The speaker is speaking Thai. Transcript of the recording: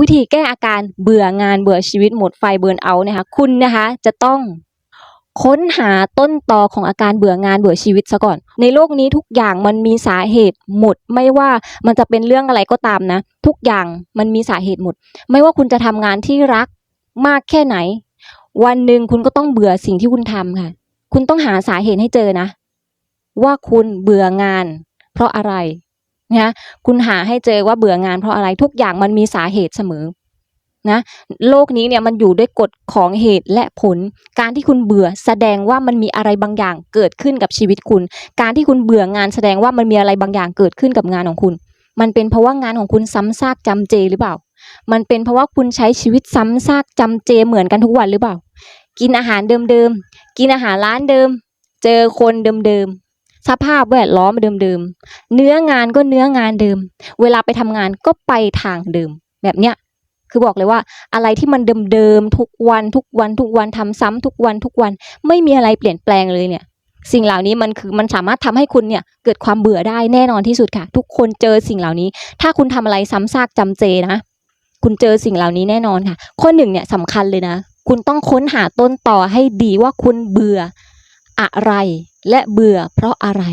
วิธีแก้อาการเบื่องานเบื่อชีวิตหมดไฟเบิร์นเอาท์นะคะคุณนะคะจะต้องค้นหาต้นตอของอาการเบื่องานเบื่อชีวิตซะก่อน ในโลกนี้ทุกอย่างมันมีสาเหตุหมด ไม่ว่ามันจะเป็นเรื่องอะไรก็ตามนะ ทุกอย่างมันมีสาเหตุหมด ไม่ว่าคุณจะทำงานที่รักมากแค่ไหน วันหนึ่งคุณก็ต้องเบื่อสิ่งที่คุณทำค่ะ คุณต้องหาสาเหตุให้เจอนะ ว่าคุณเบื่องาน เพราะอะไร นะคุณหาให้เจอว่าเบื่องานเพราะอะไรทุกอย่างมันมีสาเหตุเสมอนะโลกนี้เนี่ยมันอยู่ด้วยกฎของเหตุและผล การที่คุณเบื่อแสดงว่ามันมีอะไรบางอย่างเกิดขึ้นกับชีวิตคุณ การที่คุณเบื่องานแสดงว่ามันมีอะไรบางอย่างเกิดขึ้นกับงานของคุณ มันเป็นเพราะว่างานของคุณซ้ำซากจำเจหรือเปล่า มันเป็นเพราะว่าคุณใช้ชีวิตซ้ำซากจำเจเหมือนกันทุกวันหรือเปล่า กินอาหารเดิมๆกินอาหารร้านเดิม เจอคนเดิมๆ สภาพแวดล้อมเดิมๆ เนื้องานก็เนื้องานเดิม เวลาไปทำงานก็ไปทางเดิม แบบเนี้ย คือบอกเลยว่าอะไรที่มันเดิมๆทุกวันทุกวันทุกวันทำซ้ำทุกวันทุกวัน ไม่มีอะไรเปลี่ยนแปลงเลยเนี่ย สิ่งเหล่านี้มันคือมันสามารถทำให้คุณเนี่ยเกิดความเบื่อได้แน่นอนที่สุดค่ะ ทุกคนเจอสิ่งเหล่านี้ ถ้าคุณทำอะไรซ้ำซากจำเจนะ คุณเจอสิ่งเหล่านี้แน่นอนค่ะ ข้อหนึ่งเนี่ยสำคัญเลยนะ คุณต้องค้นหาต้นต่อให้ดีว่าคุณเบื่ออะไร และเบื่อเพราะอะไร